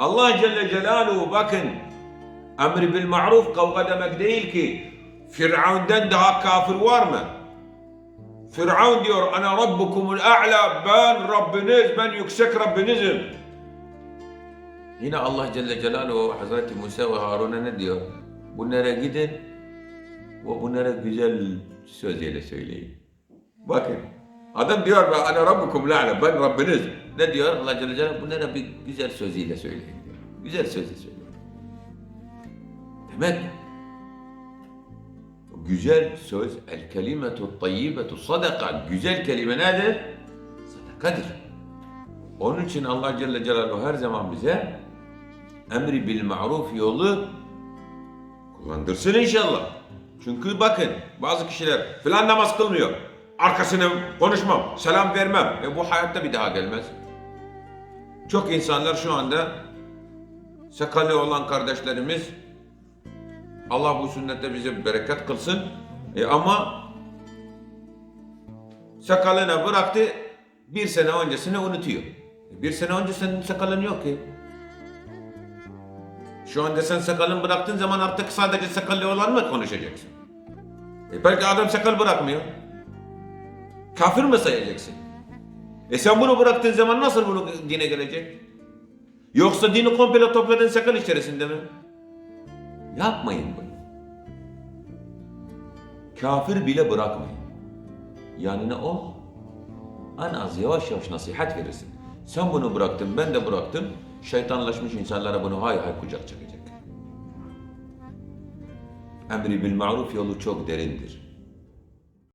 الله جل جلاله بكن أمر بالمعروف قو قدم اكديلكي فرعون دند كافر وارما فرعون ديور أنا ربكم الأعلى بان رب نزل من يكسك رب نزل هنا الله جل جلاله وحضرات موسى وهارون نديور. بنا راقدا وبنا راقزال سوزي لسويلي بكن. هذا ديور أنا ربكم الأعلى بان رب نزل Ne diyor Allah Celle Celaluhu? Bunlara bir güzel sözüyle söyleyin diyor. Güzel sözle söyleyin. Demek güzel söz el kelimetu tayyibetu sadaka. Güzel kelime nedir? Sadakadır. Onun için Allah Celle Celaluhu her zaman bize emri bil maruf yolu kullandırsın inşallah. Çünkü bakın bazı kişiler filan namaz kılmıyor. Arkasını konuşmam, selam vermem. E bu hayatta bir daha gelmez. Çok insanlar şu anda sakalı olan kardeşlerimiz Allah bu sünnette bize bereket kılsın. E ama sakalını bıraktı bir sene öncesini unutuyor. E bir sene önce senin sakalın yok ki. Şu anda sen sakalını bıraktığın zaman artık sadece sakallı olan mı konuşacaksın? E belki adam sakal bırakmıyor. Kafir mi sayacaksın? E sen bunu bıraktığın zaman nasıl bunu dine gelecek? Yoksa dini komple topladın sakal içerisinde mi? Yapmayın bunu. Kafir bile bırakmayın. Yanına ol. En az yavaş yavaş nasihat verirsin. Sen bunu bıraktın, ben de bıraktım. Şeytanlaşmış insanlara bunu hay hay kucak çekecek. Emri bil maruf yolu çok derindir.